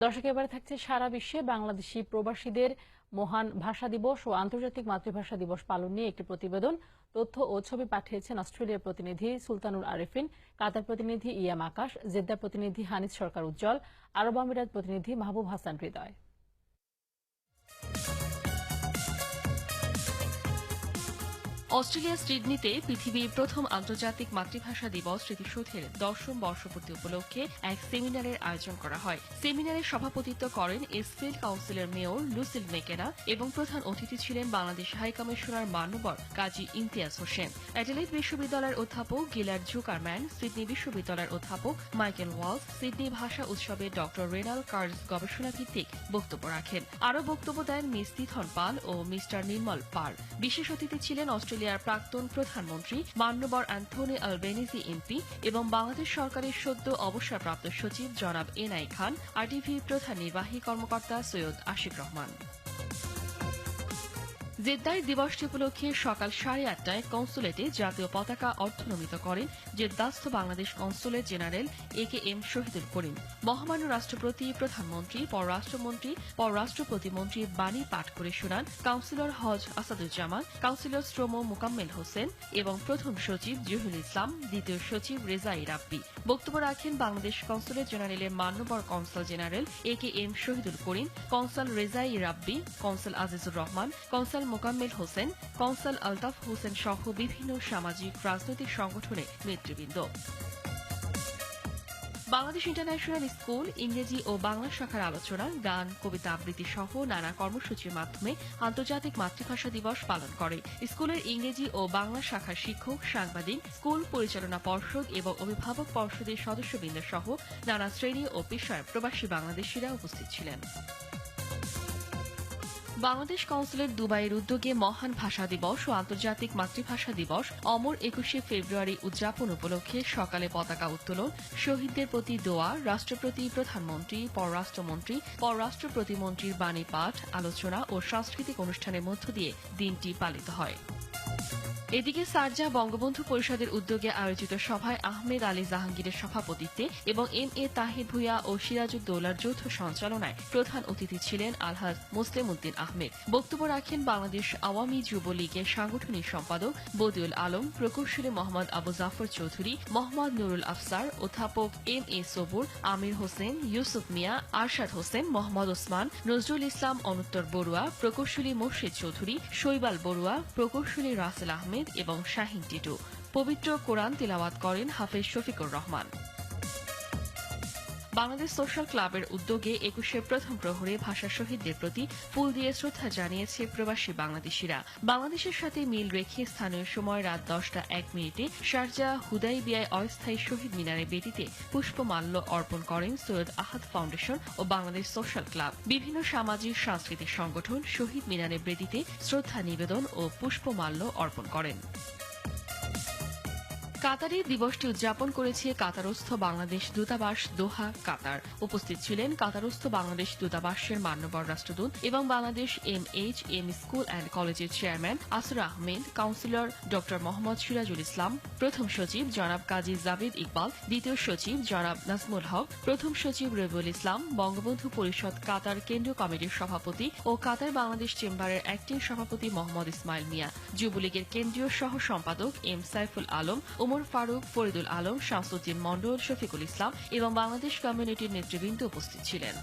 দর্শক, এবারে থাকছে সারা বিশ্বে বাংলাদেশি প্রবাসীদের মহান ভাষা দিবস ও আন্তর্জাতিক মাতৃভাষা দিবস পালন নিয়ে একটি প্রতিবেদন, তথ্য ও ছবি পাঠিয়েছেন অস্ট্রেলিয়ার প্রতিনিধি সুলতানুর আরেফিন, কাতার প্রতিনিধি ইয়াম আকাশ জেদ্দা প্রতিনিধি হানিস সরকার উজ্জ্বল, আরব আমিরাত প্রতিনিধি মাহবুব হাসান হৃদয়। অস্ট্রেলিয়ার সিডনিতে পৃথিবীর প্রথম আন্তর্জাতিক মাতৃভাষা দিবস স্মৃতিসৌধের দশম বর্ষপূর্তি উপলক্ষে এক সেমিনারের আয়োজন করা হয়। সেমিনারে সভাপতিত্ব করেন এসফিল্ড কাউন্সিলের মেয়র লুসিল মেকেনা এবং প্রধান অতিথি ছিলেন বাংলাদেশ হাই কমিশনার মান্যবর কাজী ইমতিয়াজ হোসেন। অ্যাডেলেড বিশ্ববিদ্যালয়ের অধ্যাপক গিলার জুকারম্যান, সিডনি বিশ্ববিদ্যালয়ের অধ্যাপক মাইকেল ওয়ালস, সিডনি ভাষা উৎসবে ড রেনাল কার্স গবেষণা ভিত্তিক বক্তব্য রাখেন। আরও বক্তব্য দেন মিস তিথন পাল ও মিস্টার নির্মল পার বিশেষ অতিথি ছিলেন অস্ট্রেলিয়ার প্রাক্তন প্রধানমন্ত্রী মান্যবর অ্যান্থনি আলবেনিজি এমপি এবং বাংলাদেশ সরকারের সদ্য অবসরপ্রাপ্ত সচিব জনাব এনআই খান আরটিভির প্রধান নির্বাহী কর্মকর্তা সৈয়দ আশিক রহমান। জেদ্দায় দিবসটি উপলক্ষে সকাল সাড়ে আটটায় কনসুলেটে জাতীয় পতাকা অর্থনমিত করেন জেদ্দাস্থ Bangladesh consulate general A K M Shahidul Karim. মহামান্য রাষ্ট্রপতি, প্রধানমন্ত্রী, পররাষ্ট্রমন্ত্রী পররাষ্ট্র প্রতিমন্ত্রী বাণী পাঠ করে শোনান কাউন্সিলর হজ আসাদুজ্জামান, কাউন্সিলর শ্রম মোকাম্মেল হোসেন এবং প্রথম সচিব জহিরুল ইসলাম, দ্বিতীয় সচিব রেজাই রাব্বি। বক্তব্য রাখেন বাংলাদেশ কনসুলেট জেনারেলের মান্যবর consul general A K M Shahidul Karim, consul Rezai Rabbi, consul Azizur Rahman, consul Mokammel Hossain consul Altaf Hossain সহ বিভিন্ন সামাজিক রাজনৈতিক সংগঠনের নেতৃবৃন্দ। বাংলাদেশ ইন্টারন্যাশনাল স্কুল, ইংরেজি ও বাংলা শাখার আলোচনা, গান, কবিতা আবৃত্তি সহ নানা কর্মসূচির মাধ্যমে আন্তর্জাতিক মাতৃভাষা দিবস পালন করে। স্কুলের ইংরেজি ও বাংলা শাখার শিক্ষক, সাংবাদিক, স্কুল পরিচালনা পর্ষদ এবং অভিভাবক পর্ষদের সদস্যবৃন্দ সহ নানা শ্রেণি ও পেশার প্রবাসী বাংলাদেশিরা উপস্থিত ছিলেন। বাংলাদেশ কাউন্সিলের দুবাইয়ের উদ্যোগে মহান ভাষা দিবস ও আন্তর্জাতিক মাতৃভাষা দিবস অমর একুশে ফেব্রুয়ারি উদযাপন উপলক্ষে সকালে পতাকা উত্তোলন, শহীদদের প্রতি দোয়া রাষ্ট্রপতি প্রধানমন্ত্রী, পররাষ্ট্রমন্ত্রী পররাষ্ট্র প্রতিমন্ত্রীর বাণী পাঠ, আলোচনা ও সাংস্কৃতিক অনুষ্ঠানের মধ্য দিয়ে দিনটি পালিত হয়। এদিকে সারজা বঙ্গবন্ধু পরিষদের উদ্যোগে আয়োজিত সভায় আহমেদ আলী জাহাঙ্গীরের সভাপতিত্বে এবং এম এ তাহির ভুইয়া ও সিরাজউদ্দৌলার যৌথ সঞ্চালনায় প্রধান অতিথি ছিলেন আলহাজ মুসলিম উদ্দিন আহমেদ। বক্তব্য রাখেন বাংলাদেশ আওয়ামী যুবলীগের সাংগঠনিক সম্পাদক বদিউল আলম, প্রকৌশলী মোহাম্মদ আবু জাফর চৌধুরী, মোহাম্মদ নুরুল আফসার, অধ্যাপক এম এ সবুর, আমির হোসেন, ইউসুফ মিয়া, আরশাদ হোসেন, মোহাম্মদ ওসমান, নজরুল ইসলাম অনুত্তর বড়ুয়া, প্রকৌশলী মোর্শেদ চৌধুরী, শৈবাল বড়ুয়া, প্রকৌশলী রাসেল আহমেদ এবং শাহিন টিটু। পবিত্র কোরআন তিলাওয়াত করেন হাফেজ শফিকুর রহমান। বাংলাদেশ সোশ্যাল ক্লাবের উদ্যোগে একুশের প্রথম প্রহরে ভাষা শহীদদের প্রতি ফুল দিয়ে শ্রদ্ধা জানিয়েছে প্রবাসী বাংলাদেশিরা। বাংলাদেশের সাথে মিল রেখে স্থানীয় সময় রাত দশটা এক মিনিটে শারজা হুদাইবিয়ায় অস্থায়ী শহীদ মিনারে বেদিতে পুষ্পমাল্য অর্পণ করেন সৈয়দ আহাদ ফাউন্ডেশন ও বাংলাদেশ সোশ্যাল ক্লাব। বিভিন্ন সামাজিক, সাংস্কৃতিক সংগঠন শহীদ মিনারে বেদিতে শ্রদ্ধা নিবেদন ও পুষ্পমাল্য অর্পণ করেন। কাতারে দিবসটি উদযাপন করেছে কাতারস্থ বাংলাদেশ দূতাবাস দোহা, কাতার। উপস্থিত ছিলেন কাতারস্থ বাংলাদেশ দূতাবাসের মান্যবর রাষ্ট্রদূত এবং Bangladesh M H M school and কলেজের চেয়ারম্যান আসর আহমেদ, কাউন্সিলর ড মোহাম্মদ সিরাজুল ইসলাম, প্রথম সচিব জনাব কাজী জাভেদ ইকবাল, দ্বিতীয় সচিব জনাব নাজমুল হক, প্রথম সচিব রবিউল ইসলাম, বঙ্গবন্ধু পরিষদ কাতার কেন্দ্রীয় কমিটির সভাপতি ও কাতার বাংলাদেশ চেম্বারের অ্যাক্টিং সভাপতি মোহাম্মদ ইসমাইল মিয়া, যুবলীগের কেন্দ্রীয় সহ সম্পাদক এম সাইফুল আলম ওমর ফারুক ফরিদুল আলম শামসুদ্দিন মন্ডল শফিকুল ইসলাম এবং বাংলাদেশ কমিউনিটির নেতৃবৃন্দ উপস্থিত ছিলেন।